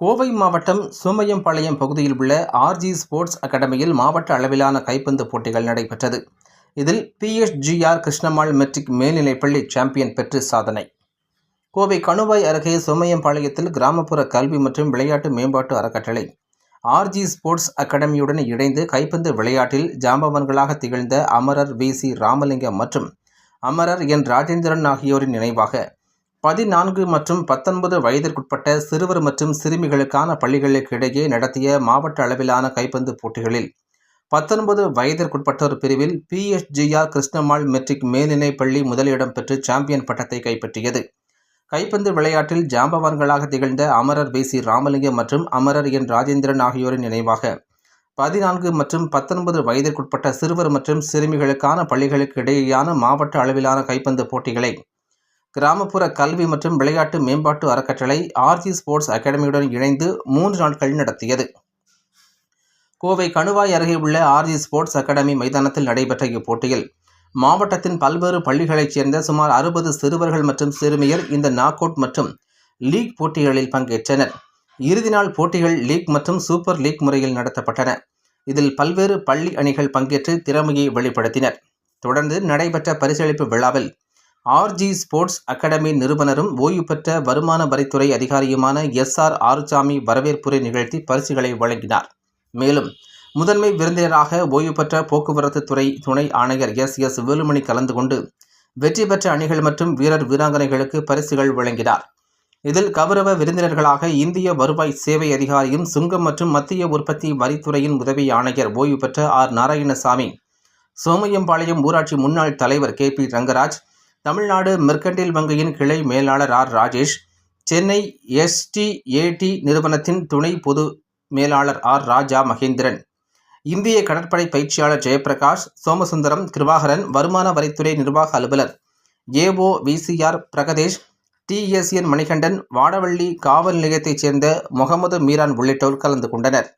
கோவை மாவட்டம் சோமையம்பாளையம் பகுதியில் உள்ள ஆர்ஜி ஸ்போர்ட்ஸ் அகாடமியில் மாவட்ட அளவிலான கைப்பந்து போட்டிகள் நடைபெற்றது. இதில் பிஎஸ்ஜிஆர் கிருஷ்ணம்மாள் மெட்ரிக் மேல்நிலைப்பள்ளி சாம்பியன் பெற்று சாதனை. கோவை கணுவாய் அருகே சோமையம்பாளையத்தில் கிராமப்புற கல்வி மற்றும் விளையாட்டு மேம்பாட்டு அறக்கட்டளை ஆர்ஜி ஸ்போர்ட்ஸ் அகாடமியுடன் இணைந்து கைப்பந்து விளையாட்டில் ஜாம்பவான்களாக திகழ்ந்த அமரர் வி சி ராமலிங்கம் மற்றும் அமரர் என் ராஜேந்திரன் ஆகியோரின் நினைவாக பதினான்கு மற்றும் பத்தொன்பது வயதிற்குட்பட்ட சிறுவர் மற்றும் சிறுமிகளுக்கான பள்ளிகளுக்கு இடையே நடத்திய மாவட்ட அளவிலான கைப்பந்து போட்டிகளில் பத்தொன்பது வயதிற்குட்பட்டோர் பிரிவில் பிஎஸ்ஜிஆர் கிருஷ்ணமால் மெட்ரிக் மேல்நிலைப் பள்ளி முதலிடம் பெற்று சாம்பியன் பட்டத்தை கைப்பற்றியது. கைப்பந்து விளையாட்டில் ஜாம்பவான்களாக திகழ்ந்த அமரர் வி சி ராமலிங்கம் மற்றும் அமரர் என். ராஜேந்திரன் ஆகியோரின் நினைவாக பதினான்கு மற்றும் பத்தொன்பது வயதிற்குட்பட்ட சிறுவர் மற்றும் சிறுமிகளுக்கான பள்ளிகளுக்கு இடையேயான மாவட்ட அளவிலான கைப்பந்து போட்டிகளை கிராமப்புற கல்வி மற்றும் விளையாட்டு மேம்பாட்டு அறக்கட்டளை ஆர்ஜி ஸ்போர்ட்ஸ் அகாடமியுடன் இணைந்து மூன்று நாட்கள் நடத்தியது. கோவை கணுவாய் அருகே உள்ள ஆர்ஜி ஸ்போர்ட்ஸ் அகாடமி மைதானத்தில் நடைபெற்ற இப்போட்டியில் மாவட்டத்தின் பல்வேறு பள்ளிகளைச் சேர்ந்த சுமார் அறுபது சிறுவர்கள் மற்றும் சிறுமியர் இந்த நாக் அவுட் மற்றும் லீக் போட்டிகளில் பங்கேற்றனர். இறுதி நாள் போட்டிகள் லீக் மற்றும் சூப்பர் லீக் முறையில் நடத்தப்பட்டன. இதில் பல்வேறு பள்ளி அணிகள் பங்கேற்று திறமையை வெளிப்படுத்தினர். தொடர்ந்து நடைபெற்ற பரிசளிப்பு விழாவில் ஆர்ஜி ஸ்போர்ட்ஸ் அகாடமி நிறுவனரும் ஓய்வு பெற்ற வருமான வரித்துறை அதிகாரியுமான எஸ் ஆர் ஆறுசாமி வரவேற்புரை நிகழ்த்தி பரிசுகளை வழங்கினார். மேலும் முதன்மை விருந்தினராக ஓய்வு பெற்ற போக்குவரத்து துறை துணை ஆணையர் எஸ் எஸ் வேலுமணி கலந்து கொண்டு வெற்றி பெற்ற அணிகள் மற்றும் வீரர் வீராங்கனைகளுக்கு பரிசுகள் வழங்கினார். இதில் கௌரவ விருந்தினர்களாக இந்திய வருவாய் சேவை அதிகாரியும் சுங்கம் மற்றும் மத்திய உற்பத்தி வரித்துறையின் உதவி ஆணையர் ஓய்வு பெற்ற ஆர் நாராயணசாமி சோமையம்பாளையம் ஊராட்சி முன்னாள் தலைவர் K P Rangaraj Tamil Nadu mercantile வங்கியின் கிளை மேலாளர் ஆர். ராஜேஷ் சென்னை எஸ்டிஏடி நிறுவனத்தின் துணை பொது மேலாளர் ஆர். ராஜா மகேந்திரன் இந்திய கடற்படை பயிற்சியாளர் ஜெயபிரகாஷ் சோமசுந்தரம் கிருபாகரன் வருமான வரித்துறை நிர்வாக அலுவலர் AO VCR Pragadesh TSN Manikandan Vadavalli காவல் நிலையத்தைச் சேர்ந்த முகமது மீரான் உள்ளிட்டோர் கலந்து கொண்டனர்.